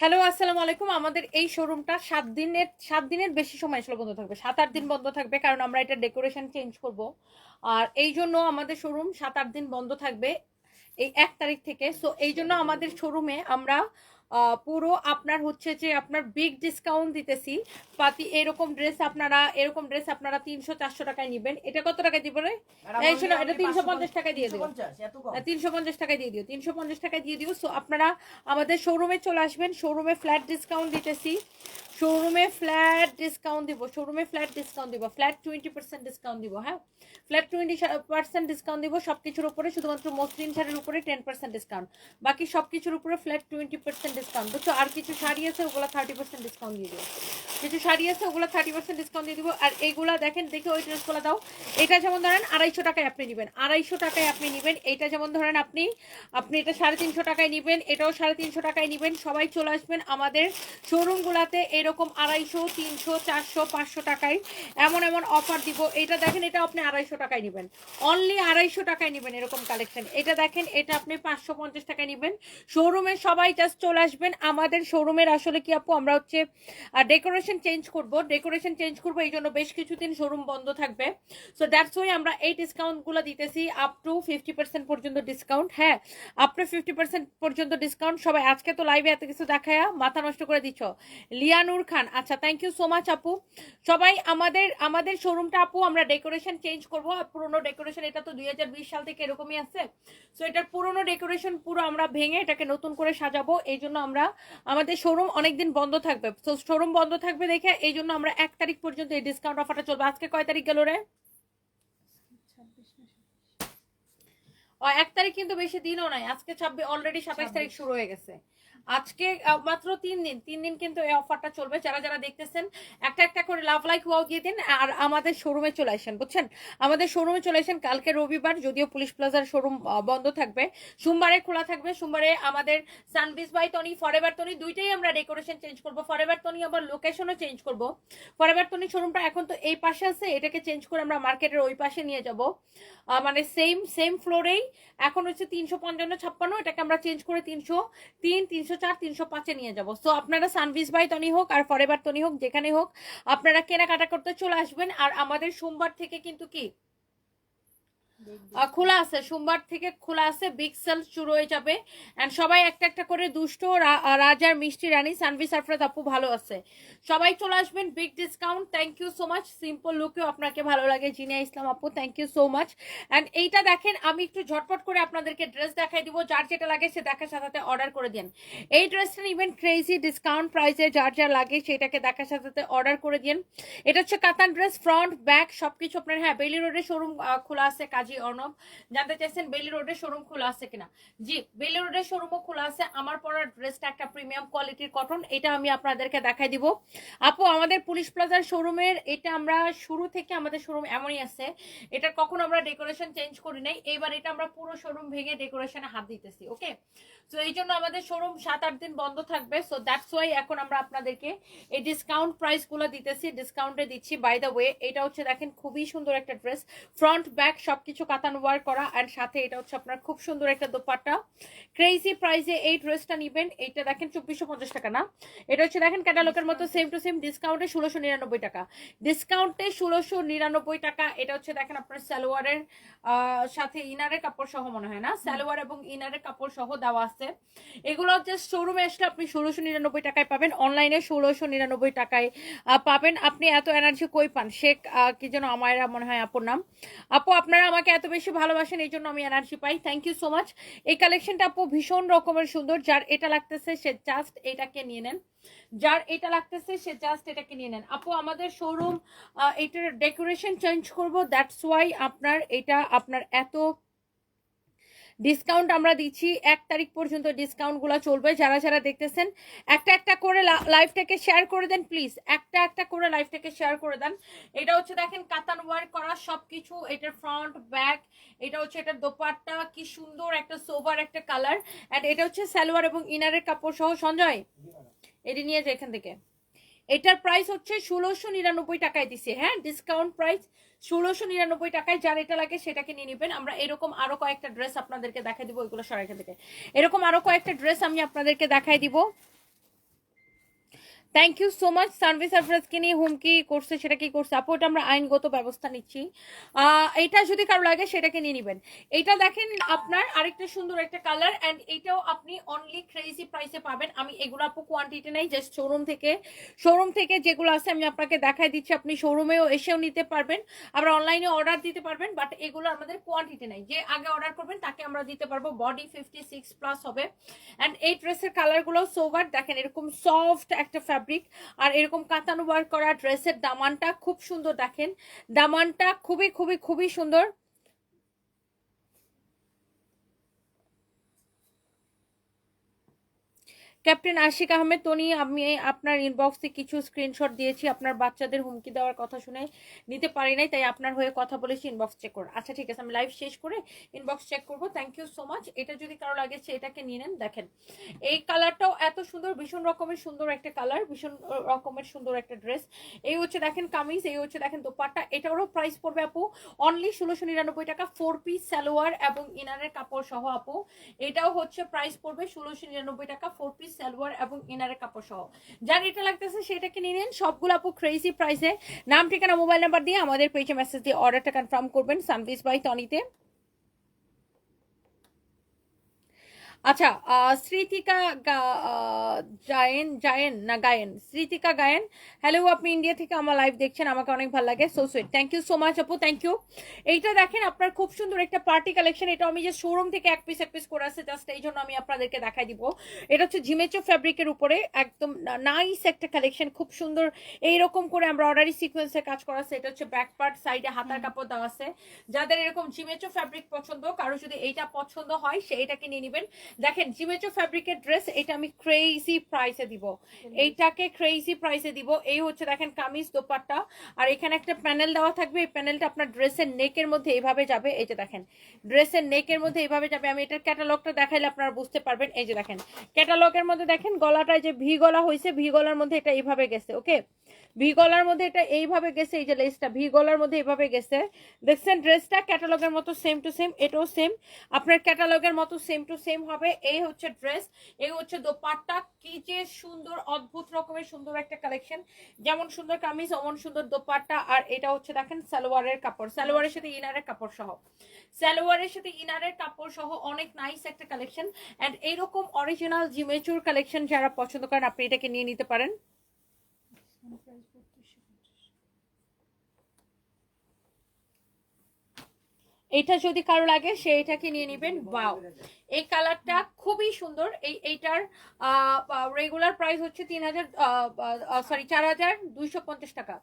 Hello, আসসালামু আলাইকুম। আমাদের এই শোরুমটা সাত দিনের সাত দিনের বেশি সময় আসলে বন্ধ থাকবে। সাত, আট দিন বন্ধ থাকবে কারণ আমরা এটা ডেকোরেশন চেঞ্জ করব। আর এই জন্য আমাদের শোরুম সাত, আট দিন বন্ধ থাকবে এই এক তারিখ থেকে। সো এই জন্য আমাদের শোরুমে আমরা পুরো আপনার হচ্ছে যে আপনার বিগ ডিসকাউন্ট দিতেছি। পাতি এরকম ড্রেস আপনারা এরকম ড্রেস আপনারা তিনশো চারশো টাকায় নেবেন। এটা কত টাকায় দিবেন এই শোনো, এটা 350 টাকায় দিয়ে দিও। তিনশো পঞ্চাশ টাকায় দিয়ে দিও তিনশো পঞ্চাশ টাকায় দিয়ে দিও। সো আপনারা আমাদের শোরুমে চলে আসবেন শোরুমে ফ্ল্যাট ডিসকাউন্ট দিতেছি। শোরুমে ফ্ল্যাট ডিসকাউন্ট দিব শোরুমে ফ্ল্যাট ডিসকাউন্ট দিব ফ্ল্যাট টোয়েন্টি পার্সেন্ট ডিসকাউন্ট দিব হ্যাঁ? ফ্ল্যাট টোয়েন্টি পার্সেন্ট ডিসকাউন্ট দিব সব কিছুর উপরে, শুধুমাত্র মসলিন শাড়ির উপরে টেন পার্সেন্ট ডিসকাউন্ট বাকি সব কিছুর উপরে ফ্ল্যাট টোয়েন্টি পার্সেন্ট ডিসকাউন্ট বুঝছ? আর কিছু শাড়ি আছে, ওগুলো থার্টি পার্সেন্ট ডিসকাউন্ট দিয়ে দিও কিছু শাড়ি আছে, ওগুলো থার্টি পার্সেন্ট ডিসকাউন্ট দিয়ে দিব। আর এইগুলা দেখেন, দেখে ওই ড্রেসগুলো দাও। এটা যেমন ধরেন আড়াইশো টাকায় আপনি নেবেন। আড়াইশো টাকায় আপনি নেবেন। এটা যেমন ধরেন আপনি আপনি এটা সাড়ে তিনশো টাকায় নেবেন। এটাও সাড়ে তিনশো টাকায় নেবেন। সবাই চলে আসবেন আমাদের শোরুমগুলাতে এরকম আড়াইশো, তিনশো, চারশো, পাঁচশো টাকায় এমন এমন অফার দিব। এটা দেখেন, এটা আপনি আড়াইশো টাকায় নেবেন। অনলি আড়াইশো টাকায় নেবেন এরকম কালেকশন এটা দেখেন, এটা আপনি পাঁচশো পঞ্চাশ টাকায় নেবেন। শোরুমে সবাই জাস্ট চলে আসবেন। আমাদের শোরুমের আসলে কি আপু, আমরা হচ্ছে ডেকোরেশন চেঞ্জ করব। ডেকোরেশন চেঞ্জ করব, এই জন্য বেশ কিছুদিন শোরুম বন্ধ থাকবে। সো দ্যাটস ওয়াই আমরা এই ডিসকাউন্টগুলো দিতেছি আপ টু ফিফটি পার্সেন্ট পর্যন্ত ডিসকাউন্ট হ্যাঁ আপ টু ফিফটি পার্সেন্ট পর্যন্ত ডিসকাউন্ট সবাই আজকে তো লাইভে এত কিছু দেখায়া মাথা নষ্ট করে দিচ্ছ লিয়ানুর খান। আচ্ছা থ্যাংক ইউ সো মাচ আপু। সবাই আমাদের আমাদের শোরুমটা আপু আমরা ডেকোরেশন চেঞ্জ করব। পুরোনো ডেকোরেশন এটা তো দুই সাল থেকে এরকমই আছে। সো এটার পুরোনো ডেকোরেশন পুরো আমরা ভেঙে এটাকে নতুন করে সাজাবো। এই জন্য আমরা আমাদের শোরুম অনেকদিন বন্ধ থাকবে। তো শোরুম বন্ধ থাকবে দেখে এই জন্য আমরা এক তারিখ পর্যন্ত এই ডিসকাউন্ট অফারটা চলবে। আজকে কয় তারিখ গেল রে? ও এক তারিখ কিন্তু বেশি দিনও নাই। আজকে ছাব্বিশ অলরেডি সাতাইশ তারিখ শুরু হয়ে গেছে। আজকে মাত্র তিন দিন তিন দিন কিন্তু এই অফারটা চলবে। যারা যারা দেখতেছেন, একটা একটা করে লাভ লাইক ওয়াও দিয়ে দিন, আর আমাদের শোরুমে চলে আসেন, বুঝছেন? আমাদের শোরুমে চলে আসেন কালকে রবিবার, যদিও পুলিশ প্লাজার শোরুম বন্ধ থাকবে। সোমবারে খোলা থাকবে, সোমবারে আমাদের সানবিস বাই তনি ফরেভার তনি দুইটাই আমরা ডেকোরেশন চেঞ্জ করব। ফরেভার তনি আবার লোকেশনও চেঞ্জ করব। ফরেভার তনি শোরুমটা এখন তো এই পাশে আছে, এটাকে চেঞ্জ করে আমরা মার্কেটের ওই পাশে নিয়ে যাব। মানে সেম সেম ফ্লোরেই এখন হচ্ছে তিনশো পঞ্চান্ন ছাপ্পান্ন, এটাকে আমরা চেঞ্জ করে তিনশো, তিন, তিনশো চার, তিনশো পাঁচে নিয়ে যাব। সো আপনারা সানভিস বাই তনি হোক আর ফরেভার তনি হোক যেখানে হোক, আপনারা কেনাকাটা করতে চলে আসবেন। আর আমাদের সোমবার থেকে কিন্তু কি? খোলা আছে, সোমবার থেকে খোলা আছে বিগ সেল শুরু হয়ে যাবে। এন্ড সবাই একটা একটা করে দুষ্ট রাজার মিষ্টি রানী, সানভি, সারফরাজ আপু ভালো আছে। সবাই চলে আসবেন big discount thank you so much simple লুকেও আপনাকে ভালো লাগে, জিনিয়া ইসলাম আপু thank you so much and এইটা দেখেন, আমি একটু ঝটপট করে আপনাদেরকে ড্রেস দেখাই দিব, যার যেটা লাগে সে দেখার সাথে অর্ডার করে দেন। এই ড্রেসটা নিবেন ক্রেজি ডিসকাউন্ট প্রাইসে যার যা লাগে সেটাকে দেখার সাথে সাথে অর্ডার করে দিন। এটা হচ্ছে কাতান ড্রেস ফ্রন্ট ব্যাক সবকিছু আপনার হ্যাঁ বেলি রোডের শোরুম খোলা আছে কাজী অর্ণব, জানতে চাইছেন বেলি রোডের শোরুম খোলা আছে কিনা? জি বেলি রোডের শোরুমও খোলা আছে। আমার পরার ড্রেসটা একটা প্রিমিয়াম কোয়ালিটির কটন এটা আমি আপনাদেরকে দেখাই দিব। আপু, আমাদের পুলিশ প্লাজার শোরুমের এটা আমরা শুরু থেকে আমাদের শোরুম এমনই আছে। এটা কখনো আমরা ডেকোরেশন চেঞ্জ করি নাই। এইবার এটা আমরা পুরো শোরুম ভেঙে ডেকোরেশনে হাত দিতেছি, ওকে? তো এই জন্য আমাদের শোরুম সাত আট দিন বন্ধ থাকবে। সো দ্যাটস ওয়াই এখন আমরা আপনাদেরকে এই ডিসকাউন্ট প্রাইসগুলো দিতেছি। ডিসকাউন্টে দিচ্ছি বাই দ্য ওয়ে এটা হচ্ছে দেখেন খুবই সুন্দর একটা ড্রেস ফ্রন্ট ব্যাক সবকিছু কাতান ওয়ার করা আর সাথে এটা হচ্ছে আপনার খুব সুন্দর একটা দোপাট্টা। ক্রেজি প্রাইসে এই ড্রেসটা নিবেন এইটা দেখেন চব্বিশশো পঞ্চাশ টাকা না? এটা হচ্ছে দেখেন ক্যাটালগের মতো সেম টু সেম ডিসকাউন্টে ষোলোশো নিরানব্বই টাকা। ডিসকাউন্টে ষোলোশো নিরানব্বই টাকা, এটা হচ্ছে দেখেন আপনার সালোয়ারের সাথে ইনারের কাপড় সহ মনে হয় না? সালোয়ার এবং ইনারের কাপড় সহ দেওয়া আছে। এগুলো জাস্ট শোরুমে আসলে আপনি ষোলোশো নিরানব্বই টাকায় পাবেন অনলাইনে ষোলোশো নিরানব্বই টাকায় পাবেন। আপনি এত এনার্জি কই পান? শেখ কি যেন আমার মনে হয় আপুর নাম। আপু, আপনারা আমাকে এত বেশি ভালোবাসেন, এই জন্য আমি এনার্জি পাই। থ্যাংক ইউ সো মাচ এই কালেকশনটা আপু ভীষণ রকমের সুন্দর। যার এটা লাগতেছে, সে জাস্ট এটাকে নিয়ে নেন। যার এটা লাগতেছে, সে জাস্ট এটাকে নিয়ে নেন। আপু, আমাদের শোরুম এটার ডেকোরেশন চেঞ্জ করব। দ্যাটস ওয়াই আপনার এটা, আপনার এত ডিসকাউন্ট আমরা দিচ্ছি। এক তারিখ পর্যন্ত ডিসকাউন্টগুলো চলবে। যারা যারা দেখতেছেন, একটা একটা করে লাইভটাকে শেয়ার করে দেন প্লিজ একটা একটা করে লাইভটাকে শেয়ার করে দেন। এটা হচ্ছে দেখেন কাতান ওয়ার করা সবকিছু। এটার ফ্রন্ট ব্যাক এটা হচ্ছে এটার দোপাট্টা। কি সুন্দর একটা সোবার একটা কালার অ্যান্ড এটা হচ্ছে সালোয়ার এবং ইনারের কাপড় সহ। সঞ্জয়, এটি নিয়ে যায় এখান থেকে। এটার প্রাইস হচ্ছে ষোলোশো নিরানব্বই টাকায় দিছে। হ্যাঁ ডিসকাউন্ট প্রাইস ষোলোশো নিরানব্বই টাকায় যার এটা লাগে সেটাকে নিয়ে নেবেন। আমরা এরকম আরও কয়েকটা ড্রেস আপনাদেরকে দেখাই দিব, ওইগুলো সরাই এখান থেকে। এরকম আরও কয়েকটা ড্রেস আমি আপনাদেরকে দেখাই দিব। Thank you so much service সারফ্রাজকে নিয়ে হুমকি করছে, সেটা কি করছে? আপু, এটা আমরা আইনগত ব্যবস্থা নিচ্ছি। এটা যদি কারও লাগে, সেটাকে নিয়ে নেবেন। এটা দেখেন, আপনার আরেকটা সুন্দর একটা কালার অ্যান্ড এটাও আপনি অনলি ক্রেজি প্রাইসে পাবেন। আমি এগুলো আপু কোয়ান্টিটি নেই জাস্ট শোরুম থেকে। শোরুম থেকে যেগুলো আছে, আমি আপনাকে দেখাই দিচ্ছি। আপনি শোরুমেও এসেও নিতে পারবেন। আবার অনলাইনে অর্ডার দিতে পারবেন বাট এগুলো আমাদের কোয়ান্টিটি নেই। যে আগে অর্ডার করবেন, তাকে আমরা দিতে পারব। বডি ফিফটি সিক্স প্লাস হবে। অ্যান্ড এই ড্রেসের কালারগুলো সোভার দেখেন, এরকম সফট একটা আর এরকম কাতানো ওয়ার্ক করা ড্রেসের দামানটা খুব সুন্দর দেখেন। দামানটা খুবই খুবই খুবই সুন্দর। ক্যাপ্টেন আশিক আহমেদ, তনি, আমি আপনার ইনবক্সে কিছু স্ক্রিনশট দিয়েছি। আপনার বাচ্চাদের হুমকি দেওয়ার কথা শুনে নিতে পারি নাই, তাই আপনার হয়ে কথা বলেছি ইনবক্স চেক করুন। আচ্ছা ঠিক আছে, আমি লাইভ শেষ করে ইনবক্স চেক করব। থ্যাংক ইউ সো মাচ এটা যদি কারও লাগে এটাকে নিয়ে নেন। দেখেন, এই কালারটাও এত সুন্দর, ভীষণ রকমের সুন্দর একটা কালার ভীষণ রকমের সুন্দর একটা ড্রেস এই হচ্ছে দেখেন কামিজ, এই হচ্ছে দেখেন দোপাট্টা। এটারও প্রাইস পড়বে আপু অনলি ষোলোশো নিরানব্বই টাকা ফোর পিস সালোয়ার এবং ইনারের কাপড় সহ আপু। এটাও হচ্ছে প্রাইস পড়বে ষোলোশো নিরানব্বই টাকা ফোর পিস সালোয়ার এবং ইনারের কাপড় সহ। যার এটা লাগতেছে সেটাকে নিয়ে নিন। সবগুলো আপু ক্রেজি প্রাইসে নাম, ঠিকানা মোবাইল নাম্বার দিয়ে আমাদের পেজে মেসেজ দিয়ে অর্ডারটা কনফার্ম করবেন। সামদিস বাই তনিতে আচ্ছা স্মৃতিকা জায়েন জায়েন না গায়েন? স্মৃতিকা গায়েন? হ্যালো আপনি ইন্ডিয়া থেকে আমার লাইভ দেখছেন আমাকে অনেক ভালো লাগে। So sweet thank you so much আপু থ্যাংক ইউ এইটা দেখেন আপনার খুব সুন্দর একটা পার্টি কালেকশন এটা আমি যে শোরুম থেকে এক পিস এক পিস করে আসছে জাস্ট এই জন্য আমি আপনাদেরকে দেখাই দিব। এটা হচ্ছে ঝিমেচো ফ্যাব্রিকের উপরে একদম নাইস একটা কালেকশন খুব সুন্দর। এইরকম করে আমরা অর্ডারি সিকোয়েন্সে কাজ করা আছে। এটা হচ্ছে ব্যাক পার্ট সাইডে হাতার কাপড় দেওয়া আছে। যাদের এরকম জিমেচো ফ্যাব্রিক পছন্দ কারও যদি এইটা পছন্দ হয় সে এটাকে নিয়ে নেবেন। দেখেন জিমেচো ফ্যাব্রিকের ড্রেস এটা আমি ক্রেজি প্রাইসে দিব। এইটাকে ক্রেজি প্রাইসে দিব। এই হচ্ছে দেখেন কামিজ দোপাট্টা। আর এখানে একটা প্যানেল দেওয়া থাকবে। এই প্যানেলটা আপনার ড্রেসের নেকের মধ্যে এইভাবে যাবে। এই যে দেখেন ড্রেসের নেকের মধ্যে এইভাবে যাবে। আমি এটার ক্যাটালগটা দেখাইলে আপনারা বুঝতে পারবেন। এই যে দেখেন ক্যাটালগের মধ্যে দেখেন গলাটায় যে ভি গলা হয়েছে ভি গলার মধ্যে এটা এইভাবে গেছে ওকে? ভি গলার মধ্যে এটা এইভাবে গেছে এই যে লেসটা ভি গলার মধ্যে এইভাবে গেছে। দেখছেন ড্রেসটা ক্যাটালগের মতো সেম টু সেম এটাও সেম আপনার ক্যাটালগের মতো সেম টু সেম হবে। এই হচ্ছে ড্রেস এই হচ্ছে দোপাট্টা। কি যে সুন্দর, অদ্ভুত রকমের সুন্দর একটা কালেকশন যেমন সুন্দর কামিজ, অমন সুন্দর দোপাট্টা। আর এটা হচ্ছে দেখেন সালোয়ারের কাপড়। সালোয়ারের সাথে ইনারের কাপড় সহ। সালোয়ারের সাথে ইনারের কাপড় সহ অনেক নাইস একটা কালেকশন এন্ড এইরকম অরিজিনাল জিমেচুর কালেকশন যারা পছন্দ করেন, আপনি এটাকে নিয়ে নিতে পারেন। এটা যদি কারও লাগে, সে এটাকে নিয়ে নেবেন। ওয়াও এই কালারটা খুবই সুন্দর। এই, এইটার রেগুলার প্রাইস হচ্ছে তিন হাজার সরি চার হাজার দুইশো পঞ্চাশ টাকা।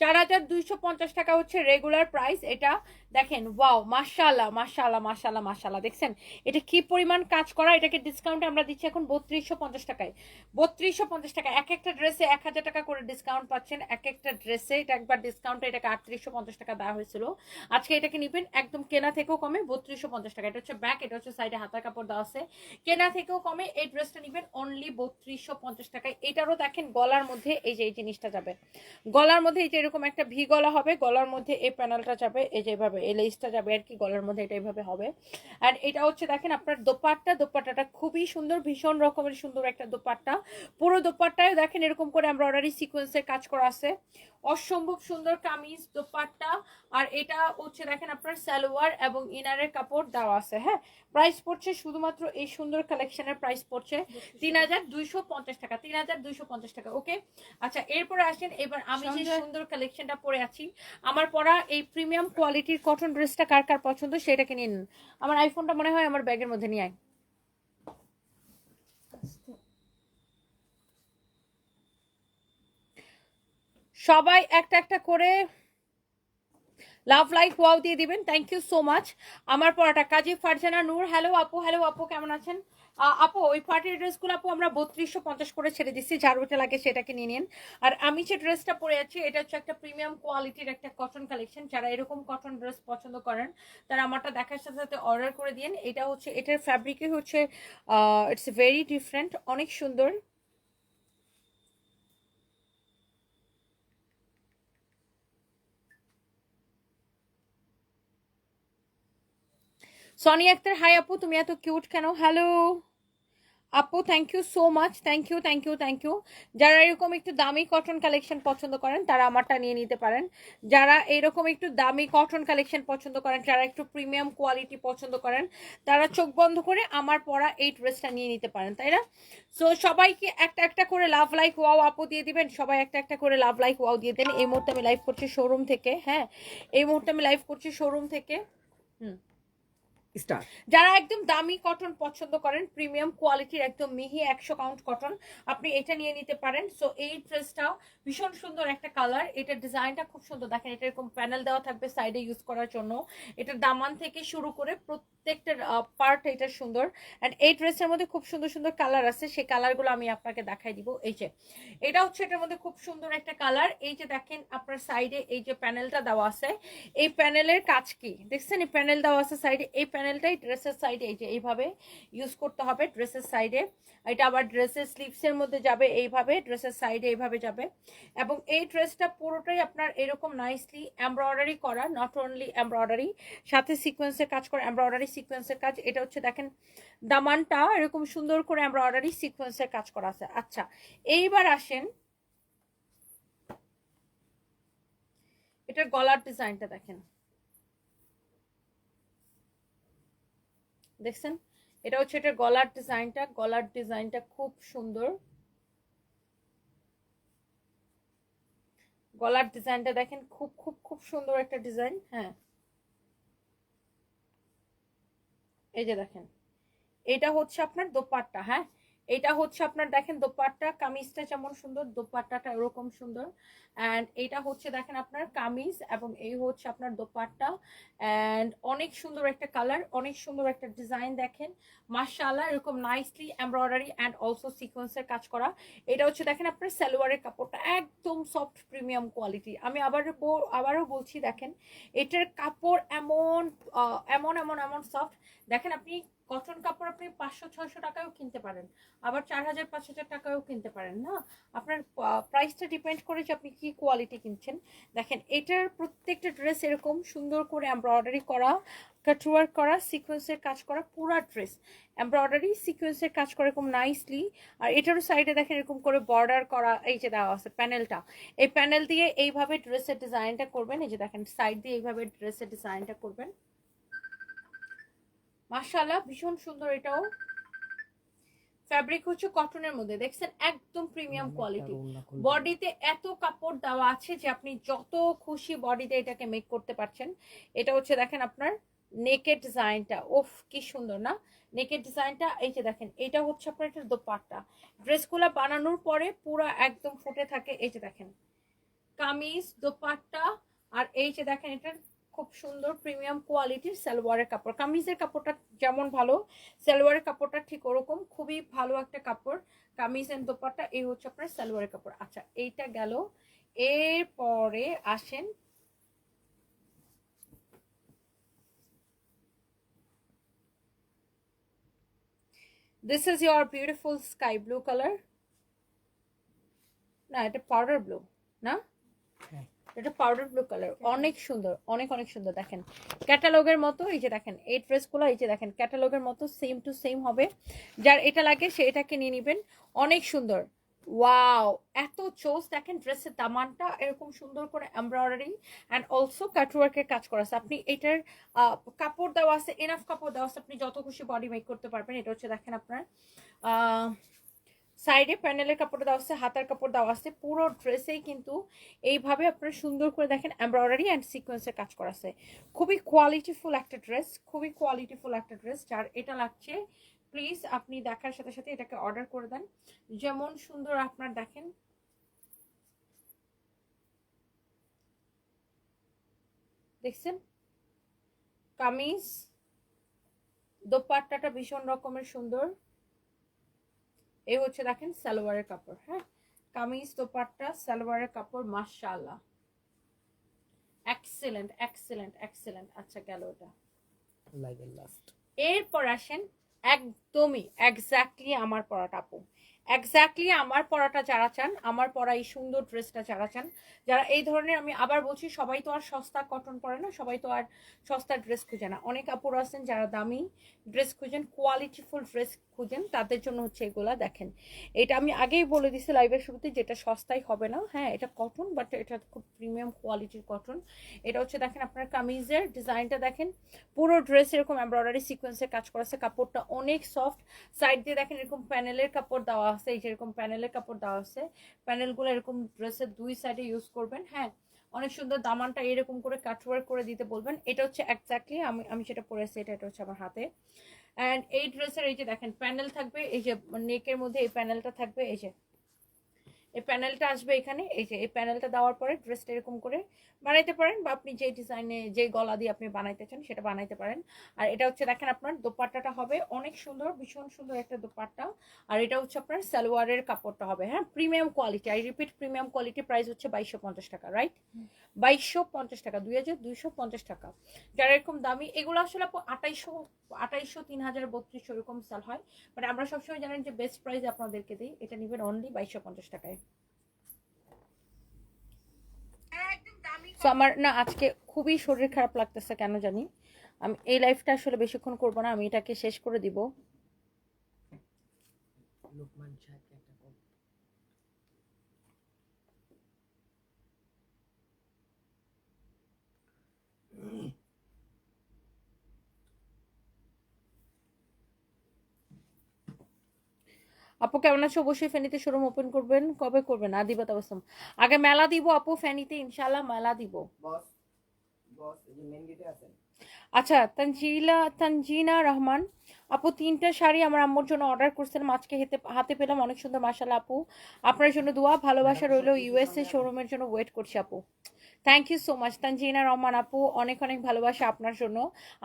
চার হাজার দুইশো পঞ্চাশ টাকা হচ্ছে রেগুলার প্রাইস এটা দেখেন ওয়াও মাশাল্লাহ মাশাল্লাহ মাশাল্লাহ মাশাল্লাহ দেখছেন, এটা কি পরিমাণ কাজ করা? এটাকে ডিসকাউন্টে আমরা দিচ্ছি এখন বত্রিশশো পঞ্চাশ টাকায়। বত্রিশশো পঞ্চাশ টাকা, এক একটা ড্রেসে এক হাজার টাকা করে ডিসকাউন্ট পাচ্ছেন। এক একটা ড্রেসে এটা একবার ডিসকাউন্টে এটাকে আটত্রিশশো পঞ্চাশ টাকা দেওয়া হয়েছিল। আজকে এটাকে নিবেন একদম কেনা থেকেও কমে বত্রিশশো পঞ্চাশ টাকা। এটা হচ্ছে ব্যাক এটা হচ্ছে সাইডে হাতার কাপড় দেওয়া আছে। কেনা থেকেও কমে এই ড্রেসটা নিবেন অনলি বত্রিশশো পঞ্চাশ টাকায়। এটারও দেখেন, গলার মধ্যে এই যে এই জিনিসটা যাবে। গলার মধ্যে এই যে এরকম একটা ভি গলা হবে গলার মধ্যে এই প্যানেলটা যাবে এই যে এইভাবে এই লেসটা যাবে আর কি গলার মধ্যে এটা এইভাবে হবে। আর এটা হচ্ছে দেখেন আপনার দোপাট্টা দোপাট্টাটা খুবই সুন্দর ভীষণ রকমের সুন্দর একটা দোপাট্টা। পুরো দোপাট্টায় দেখেন এরকম করে এমব্রয়ডারি সিকোয়েন্সের কাজ করা আছে। অসম্ভব সুন্দর কামিজ দোপাট্টা। আর এটা হচ্ছে দেখেন আপনার সালোয়ার এবং ইনারের কাপড় দেওয়া আছে হ্যাঁ? প্রাইস পড়ছে শুধুমাত্র এই সুন্দর কালেকশনের প্রাইস পড়ছে তিন হাজার দুইশো পঞ্চাশ টাকা তিন হাজার দুইশো পঞ্চাশ টাকা ওকে আচ্ছা এরপরে আসেন এবার আমি যে সুন্দর কালেকশনটা পরে আছি। আমার পরা এই প্রিমিয়াম কোয়ালিটির কটন ড্রেসটা কার কার পছন্দ সেটাকে নিন। আমার আইফোনটা মনে হয় আমার ব্যাগের মধ্যে নিয়ে আয়। সবাই একটা একটা করে লাভ লাইক ওয়াও দিয়ে দিবেন। থ্যাংক ইউ সো মাচ আমার পড়াটা কাজী ফারজানা নূর। হ্যালো আপু হ্যালো আপু, কেমন আছেন? আপু, ওই পার্টির ড্রেসগুলো আপু আমরা বত্রিশশো পঞ্চাশ করে ছেড়ে দিচ্ছি, যার ওটা লাগে সেটাকে নিয়ে নিন। আর আমি যে ড্রেসটা পরে আছি, এটা হচ্ছে একটা প্রিমিয়াম কোয়ালিটির একটা কটন কালেকশন যারা এরকম কটন ড্রেস পছন্দ করেন, তারা আমারটা দেখার সাথে সাথে অর্ডার করে দিন এটা হচ্ছে, এটার ফ্যাব্রিকই হচ্ছে ইটস ভেরি ডিফারেন্ট অনেক সুন্দর। সনি আক্তার, হাই আপু, তুমি এত কিউট কেন? হ্যালো আপু thank you so much thank you thank you thank you যারা এরকম একটু দামি কটন কালেকশন পছন্দ করেন, তারা আমারটা নিয়ে নিতে পারেন। যারা এরকম একটু দামি কটন কালেকশন পছন্দ করেন, যারা একটু প্রিমিয়াম কোয়ালিটি পছন্দ করেন, তারা চোখ বন্ধ করে আমার পরা এই ড্রেসটা নিয়ে নিতে পারেন, তাই না? সো সবাইকে একটা একটা করে লাভ লাইক ওয়াও আপু দিয়ে দিবেন। সবাই একটা একটা করে লাভ লাইক ওয়াও দিয়ে দেন। এই মুহূর্তে আমি লাইভ করছি শোরুম থেকে হ্যাঁ? এই মুহূর্তে আমি লাইভ করছি শোরুম থেকে। হুম। যারা একদম দামি কটন পছন্দ করেন, প্রিমিয়াম কোয়ালিটির একদম মিহি একশো কাউন্ট কটন, আপনি এটা নিয়ে নিতে পারেন। সো এই ড্রেসটাও ভীষণ সুন্দর একটা কালার এটার ডিজাইনটা খুব সুন্দর। দেখেন, এটা এরকম প্যানেল দেওয়া থাকবে সাইডে ইউজ করার জন্য। এটার দামান থেকে শুরু করে প্রত্যেকটার পার্ট এটা সুন্দর। অ্যান্ড এই ড্রেসের মধ্যে খুব সুন্দর সুন্দর কালার আছে। সেই কালারগুলো আমি আপনাকে দেখাই দিব। এই যে, এটা হচ্ছে এটার মধ্যে খুব সুন্দর একটা কালার এই যে দেখেন, আপনার সাইডে এই যে প্যানেলটা দেওয়া আছে। এই প্যানেলের কাজ কি? দেখছেন, এই প্যানেল দেওয়া আছে সাইডে এই প্যানেলটাই ড্রেসের সাইডে এই যে এইভাবে ইউজ করতে হবে ড্রেসের সাইডে এটা আবার ড্রেসের স্লিভসের মধ্যে যাবে এইভাবে ড্রেসের সাইডে এইভাবে যাবে। এবং এই ড্রেসটা পুরোটাই আপনার এরকম নাইসলি এমব্রয়ডারি করা নট অনলি এমব্রয়ডারি সাথে সিকোয়েন্সের কাজ করা এমব্রয়ডারি সিকোয়েন্সের কাজ। এটা হচ্ছে দেখেন, দামানটা এরকম সুন্দর করে এমব্রয়ডারি সিকোয়েন্সের কাজ করা আছে। আচ্ছা এইবার আসেন এটার গলার ডিজাইনটা দেখেন। দেখছেন? এটা হচ্ছে এটার গলার ডিজাইনটা। গলার ডিজাইনটা খুব সুন্দর। গলার ডিজাইনটা দেখেন, খুব খুব খুব সুন্দর একটা ডিজাইন হ্যাঁ। এই যে দেখেন, এটা হচ্ছে আপনার দোপাট্টা হ্যাঁ? এটা হচ্ছে আপনার দেখেন দোপাট্টা, কামিজটা যেমন সুন্দর, দোপাট্টাটা এরকম সুন্দর। অ্যান্ড এটা হচ্ছে দেখেন আপনার কামিজ এবং এই হচ্ছে আপনার দোপাট্টা। অ্যান্ড অনেক সুন্দর একটা কালার অনেক সুন্দর একটা ডিজাইন দেখেন। মার্শাল্লাহ এরকম নাইসলি এমব্রয়ডারি অ্যান্ড অলসো সিকোয়েন্সের কাজ করা। এটা হচ্ছে দেখেন আপনার সালোয়ারের কাপড়টা, একদম সফট প্রিমিয়াম কোয়ালিটি আমি আবার আবারও বলছি দেখেন, এটার কাপড় এমন এমন এমন এমন সফট দেখেন আপনি কটন কাপড় আপনি পাঁচশো, ছয়শো টাকায়ও কিনতে পারেন। আবার চার হাজার, পাঁচ হাজার টাকায়ও কিনতে পারেন, না? আপনার প্রাইসটা ডিপেন্ড করে যে আপনি কি কোয়ালিটি কিনছেন। দেখেন, এটার প্রত্যেকটা ড্রেস এরকম সুন্দর করে এমব্রয়ডারি করা কাটওয়ার্ক করা সিকোয়েন্সের কাজ করা, পুরা ড্রেস এমব্রয়ডারি সিকোয়েন্সের কাজ করা এরকম নাইসলি আর এটারও সাইডে দেখেন এরকম করে বর্ডার করা, এই যে দেওয়া আছে প্যানেলটা এই প্যানেল দিয়ে এইভাবে ড্রেসের ডিজাইনটা করবেন। এই যে দেখেন সাইড দিয়ে এইভাবে ড্রেসের ডিজাইনটা করবেন। মাশাআল্লাহ ভীষণ সুন্দর এটাও। ফ্যাব্রিক হচ্ছে কটনের মধ্যে। দেখছেন একদম প্রিমিয়াম কোয়ালিটি বডিতে এত কাপড় দেওয়া আছে যে আপনি যত খুশি বডিতে এটাকে মেক করতে পারছেন। এটা হচ্ছে দেখেন আপনার নেকের ডিজাইনটা ওফ কি সুন্দর না? নেকের ডিজাইনটা এই যে দেখেন এটা হচ্ছে আপনার একটা দোপাট্টা। ড্রেসগুলো বানানোর পরে পুরো একদম ফুটে থাকে। এই যে দেখেন কামিজ দোপাট্টা আর এই যে দেখেন এটার খুব সুন্দর প্রিমিয়াম কোয়ালিটির সালোয়ারের কাপড়। কামিজের কাপড়টা যেমন ভালো, সালোয়ারের কাপড়টা ঠিক ওরকম। খুবই ভালো একটা কাপড়। কামিজ এন্ড দোপাট্টা, এই হচ্ছে আপনার সালোয়ারের কাপড়। আচ্ছা এইটা গেল। এরপরে আসেন this is your beautiful sky blue colour না, এটা পাউডার ব্লু না? হ্যাঁ। এটা পাউডার ব্লু কালার অনেক সুন্দর অনেক অনেক সুন্দর। দেখেন ক্যাটালগের মতো এই যে দেখেন এই ড্রেসগুলো এই যে দেখেন ক্যাটালগের মতো সেম টু সেম হবে। যার এটা লাগে সে এটাকে নিয়ে নেবেন। অনেক সুন্দর। ওয়াও এত চোস দেখেন ড্রেসের দামানটা এরকম সুন্দর করে এমব্রয়ডারি অ্যান্ড অলসো কাটওয়ার্কের কাজ করা আছে। আপনি এটার কাপড় দেওয়া আছে এনাফ কাপড় দেওয়া আছে আপনি যত খুশি বডি মেক করতে পারবেন। এটা হচ্ছে দেখেন আপনার সাইডে প্যানেলের কাপড় দেওয়া আছে, হাতার কাপড় দেওয়া আছে, পুরো ড্রেসেই কিন্তু এইভাবে আপনারা সুন্দর করে দেখেন এমব্রয়ডারি অ্যান্ড সিকোয়েন্সের কাজ করা আছে। খুবই কোয়ালিটিফুল একটা ড্রেস খুবই কোয়ালিটিফুল একটা ড্রেস যার এটা লাগছে। প্লিজ আপনি দেখার সাথে সাথে এটাকে অর্ডার করে দেন। যেমন সুন্দর আপনার দেখেন। দেখছেন? কামিজ, দোপাট্টাটা ভীষণ রকমের সুন্দর। এই হচ্ছে দেখেন সালোয়ারের কাপড় হ্যাঁ? কামিজ দোপাট্টা সালোয়ারের কাপড় মাশাআল্লাহ। এক্সেলেন্ট এক্সেলেন্ট এক্সেলেন্ট আচ্ছা গেল ওটা। এরপর আসেন একদমই এক্স্যাক্টলি আমার পড়াটা আপু। এক্স্যাক্টলি আমার পড়াটা যারা চান আমার পরা এই সুন্দর ড্রেসটা যারা চান যারা এই ধরনের আমি আবার বলছি সবাই তো আর সস্তা কটন পরে না সবাই তো আর সস্তা ড্রেস খুঁজে না। অনেক আপুর আছেন যারা দামি ড্রেস খুঁজেন কোয়ালিটিফুল ড্রেস খুঁজেন, তাদের জন্য হচ্ছে এগুলা দেখেন। এটা আমি আগেই বলে দিছি লাইভের শুরুতে, যেটা সস্তায় হবে না। হ্যাঁ এটা কটন বাট এটা খুব প্রিমিয়াম কোয়ালিটির কটন এটা হচ্ছে দেখেন আপনার কামিজের ডিজাইনটা দেখেন। পুরো ড্রেস এরকম এমব্রয়ডারি সিকোয়েন্সের কাজ করা আছে। কাপড়টা অনেক সফট সাইড দিয়ে দেখেন এরকম প্যানেলের কাপড় দেওয়া আছে। এই যে এরকম প্যানেলের কাপড় দেওয়া আছে। প্যানেলগুলো এরকম ড্রেসের দুই সাইডে ইউজ করবেন। হ্যাঁ অনেক সুন্দর দামানটা এরকম করে কাটওয়ার্ক করে দিতে বলবেন। এটা হচ্ছে এক্স্যাক্টলি আমি আমি যেটা পরেছি এটা এটা হচ্ছে আমার হাতে। অ্যান্ড এই ড্রেসের এই যে দেখেন প্যানেল থাকবে, এই যে নেকের মধ্যে এই প্যানেলটা থাকবে, এই যে। এই প্যানেলটা আসবে এখানে, এই যে, এই প্যানেলটা দেওয়ার পরে ড্রেসটা এরকম করে বানাইতে পারেন বা আপনি যে ডিজাইনে যে গলা দিয়ে আপনি বানাইতে চান সেটা বানাইতে পারেন। আর এটা হচ্ছে দেখেন আপনার দোপাট্টাটা হবে অনেক সুন্দর, ভীষণ সুন্দর একটা দোপাট্টা। আর এটা হচ্ছে আপনার সালোয়ারের কাপড়টা হবে হ্যাঁ? Premium quality I repeat premium quality price হচ্ছে বাইশশো পঞ্চাশ টাকা রাইট বাইশশো পঞ্চাশ টাকা, দুই হাজার দুইশো পঞ্চাশ টাকা। যারা এরকম দামি, এগুলো আসলে আঠাইশশো আঠাইশশো তিন হাজার বত্রিশশো এরকম সেল হয়। বাট আমরা সবসময় জানেন যে বেস্ট প্রাইস আপনাদেরকে দিই এটা নিবেন অনলি বাইশশো পঞ্চাশ টাকায়। তো আমার না আজকে খুবই শরীর খারাপ লাগতেছে কেন জানি? আমি এই লাইফটা আসলে বেশিক্ষণ করব না আমি এটাকে শেষ করে দিব। আপু কেমন আছো? অবশ্যই ফেনীতে শোরুম ওপেন করবেন। কবে করবেন? আদিবা তাবাসম আগে মেলা দিব আপু ফেনীতে ইনশাল্লাহ মেলা দিব। বস বস এই যে আছেন। আচ্ছা তানজিলা তানজিনা রহমান আপু তিনটা শাড়ি আমার আম্মুর জন্য অর্ডার করছিলাম আজকে হাতে হাতে পেলাম অনেক সুন্দর মাসাল্লাহ আপু। আপনার জন্য দোয়া ভালোবাসা রইল ইউএসএ শোরুমের জন্য ওয়েট করছি আপু। Thank you so much Tanjina Rahman আপু, অনেক অনেক ভালোবাসা আপনার জন্য।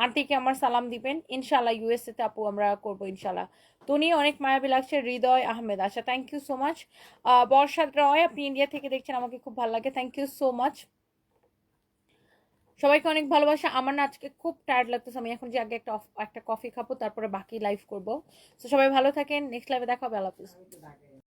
আন্টিকে আমার সালাম দিবেন। ইনশাল্লাহ ইউএসএ তে আপু আমরা করব ইনশাল্লাহ তনি অনেক মায়াবী লাগছে। হৃদয় আহমেদ আচ্ছা thank you so much Barshad Roy, আপনি ইন্ডিয়া থেকে দেখছেন, আমাকে খুব ভালো লাগে। থ্যাংক ইউ সো মাচ সবাইকে অনেক ভালোবাসা। আমার না আজকে খুব টায়ার্ড লাগতেছে। আমি এখন যে আগে একটা একটা কফি খাব, তারপরে বাকি লাইভ করব। তো সবাই ভালো থাকেন। নেক্সট লাইভে দেখা হবে। আল্লাহ